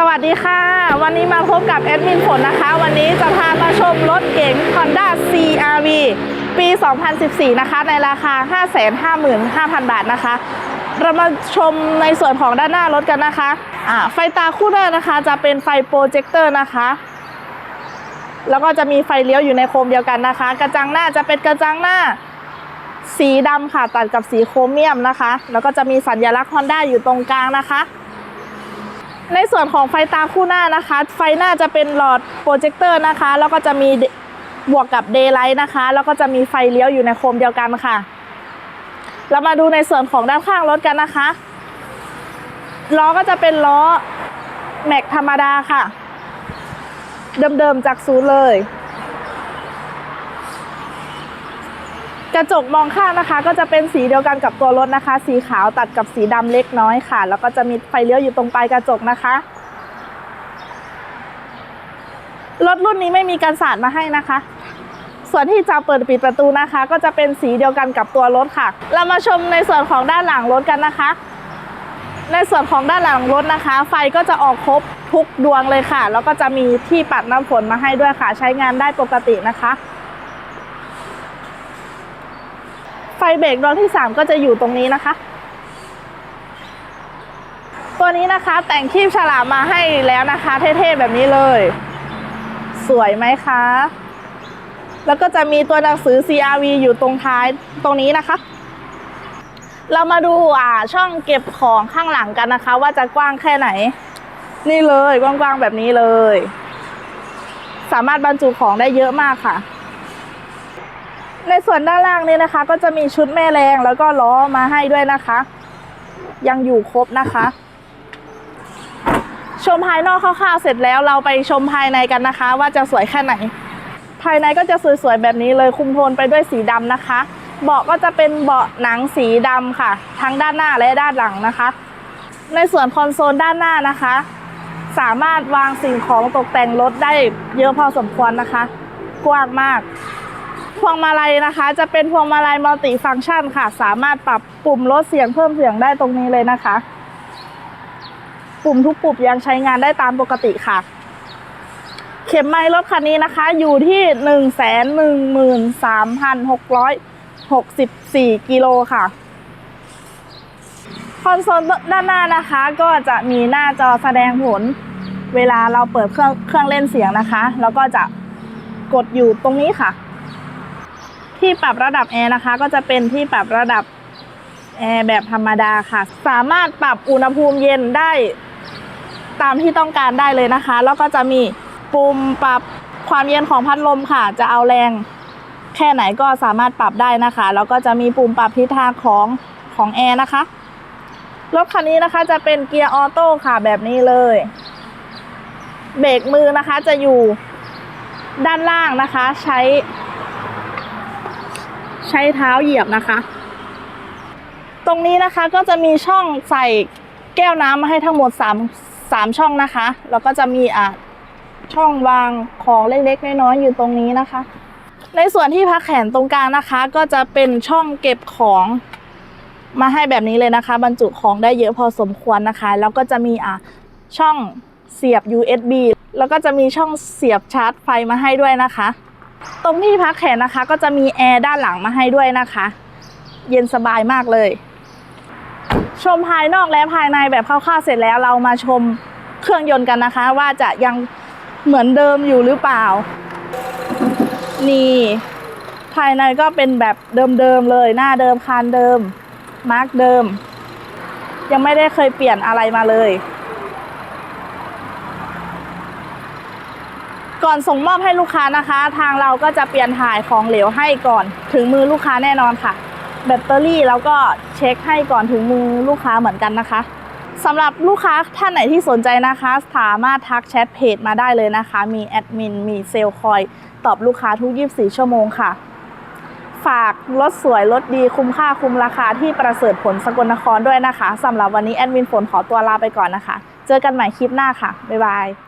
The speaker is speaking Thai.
สวัสดีค่ะ วันนี้มาพบกับแอดมินฝนนะคะ วันนี้จะพามาชมรถเก๋ง Honda CRV ปี 2014 นะคะ ในราคา 555,000 บาทนะคะ เรามาชมในส่วนของด้านหน้ารถกันนะคะอ่าไฟตาคู่หน้านะคะ จะเป็นไฟโปรเจคเตอร์นะคะ แล้วก็จะมีไฟเลี้ยวอยู่ในโคมเดียวกันนะคะ กระจังหน้าจะเป็นกระจังหน้าสีดำค่ะตัดกับสีโครเมียมนะคะ แล้วก็จะมีสัญลักษณ์ Honda อยู่ตรงกลางนะคะ ในส่วนของไฟตาคู่หน้านะคะ ไฟหน้าจะเป็นหลอดโปรเจคเตอร์นะคะ แล้วก็จะมีบวกกับเดย์ไลท์นะคะ แล้วก็จะมีไฟเลี้ยวอยู่ในโคมเดียวกันค่ะ เรามาดูในส่วนของด้านข้างรถกันนะคะ ล้อก็จะเป็นล้อแม็กธรรมดาค่ะ เดิมๆจากศูนย์เลย ระจกมองข้างนะคะ ก็จะเป็นสีเดียวกันกับตัวรถนะคะ สีขาวตัดกับสีดำเล็กน้อยค่ะ แล้วก็จะมีไฟเลี้ยวอยู่ตรงปลายกระจกนะคะรถรุ่นนี้ไม่มีกันสาดมาให้นะคะ ส่วนที่จะเปิดปิดประตูนะคะ ก็จะเป็นสีเดียวกันกับตัวรถค่ะ เรามาชมในส่วนของด้านหลังรถกันนะคะ ในส่วนของด้านหลังรถนะคะ ไฟก็จะออกครบทุกดวงเลยค่ะ แล้วก็จะมีที่ปัดน้ำฝนมาให้ด้วยค่ะ ใช้งานได้ปกตินะคะ ไฟ เบรกดวงที่ 3 ก็จะอยู่ตรงนี้นะคะ ตัวนี้นะคะแต่งคีบฉลามมาให้แล้วนะคะ เท่ๆแบบนี้เลย สวยไหมคะ แล้วก็จะมีตัวหนังสือ CRV อยู่ตรงท้ายตรงนี้นะคะ เรามาดูอ่าช่องเก็บของข้างหลังกันนะคะ ว่าจะกว้างแค่ไหน นี่เลยกว้างๆแบบนี้เลย สามารถบรรจุของได้เยอะมากค่ะ ในส่วนด้านล่างนี้นะคะ ก็จะมีชุดแม่แรงแล้วก็ล้อมาให้ด้วยนะคะ ยังอยู่ครบนะคะ ชมภายนอกคร่าวๆเสร็จแล้วเราไปชมภายในกันนะคะ ว่าจะสวยแค่ไหน ภายในก็จะสวยๆแบบนี้เลยคุมโทนไปด้วยสีดำนะคะ เบาะก็จะเป็นเบาะหนังสีดำค่ะ ทั้งด้านหน้าและด้านหลังนะคะ ในส่วนคอนโซลด้านหน้านะคะ สามารถวางสิ่งของตกแต่งรถได้เยอะพอสมควรนะคะ กว้างมาก พวงมาลัยนะคะ จะเป็นพวงมาลัยมัลติฟังก์ชันค่ะ สามารถปรับปุ่มลดเสียงเพิ่มเสียงได้ตรงนี้เลยนะคะ ปุ่มทุกปุ่มยังใช้งานได้ตามปกติค่ะ เข็มไมล์รถคันนี้นะคะ อยู่ที่หนึ่งแสนหนึ่งหมื่นสามพันหกร้อยหกสิบสี่กิโลค่ะคอนโซลด้านหน้านะคะ ก็จะมีหน้าจอแสดงผล เวลาเราเปิดเครื่องเครื่องเล่นเสียงนะคะ แล้วก็จะกดอยู่ตรงนี้ค่ะ ที่ปรับระดับแอร์นะคะ ก็จะเป็นที่ปรับระดับแอร์แบบธรรมดาค่ะ สามารถปรับอุณหภูมิเย็นได้ตามที่ต้องการได้เลยนะคะ แล้วก็จะมีปุ่มปรับความเย็นของพัดลมค่ะ จะเอาแรงแค่ไหนก็สามารถปรับได้นะคะ แล้วก็จะมีปุ่มปรับทิศทางของของแอร์นะคะ รถคันนี้นะคะจะเป็นเกียร์ออโต้ค่ะแบบนี้เลย เบรกมือนะคะจะอยู่ด้านล่างนะคะ ใช้ ใช้เท้าเหยียบนะคะ ตรงนี้นะคะก็จะมีช่องใส่แก้วน้ำมาให้ทั้งหมด3 3ช่องนะคะ แล้วก็จะมีอะช่องวางของเล็กๆน้อยๆอยู่ตรงนี้นะคะ ในส่วนที่พักแขนตรงกลางนะคะ ก็จะเป็นช่องเก็บของมาให้แบบนี้เลยนะคะ บรรจุของได้เยอะพอสมควรนะคะ แล้วก็จะมีอะช่องเสียบ USB แล้วก็จะมีช่องเสียบชาร์จไฟมาให้ด้วยนะคะ ตรงที่พักแขนนะคะ ก็จะมีแอร์ด้านหลังมาให้ด้วยนะคะ เย็นสบายมากเลย ชมภายนอกและภายในแบบคร่าวๆเสร็จแล้วเรามาชมเครื่องยนต์กันนะคะ ว่าจะยังเหมือนเดิมอยู่หรือเปล่า นี่ ภายในก็เป็นแบบเดิมๆเลย หน้าเดิมคานเดิม มาร์กเดิม ยังไม่ได้เคยเปลี่ยนอะไรมาเลย ก่อนส่งมอบให้ลูกค้านะคะ ทางเราก็จะเปลี่ยนถ่ายของเหลวให้ก่อนถึงมือลูกค้าแน่นอนค่ะ แบตเตอรี่เราก็เช็คให้ก่อนถึงมือลูกค้าเหมือนกันนะคะสำหรับลูกค้าท่านไหนที่สนใจนะคะ สามารถทักแชทเพจมาได้เลยนะคะ มีแอดมินมีเซลคอย ตอบลูกค้าทุก 24 ชั่วโมงค่ะ ฝากรถสวยรถดีคุ้มค่าคุ้มราคาที่ประเสริฐผลสกลนครด้วยนะคะสำหรับวันนี้แอดมินฝนขอตัวลาไปก่อนนะคะ เจอกันใหม่คลิปหน้าค่ะ บ๊ายบาย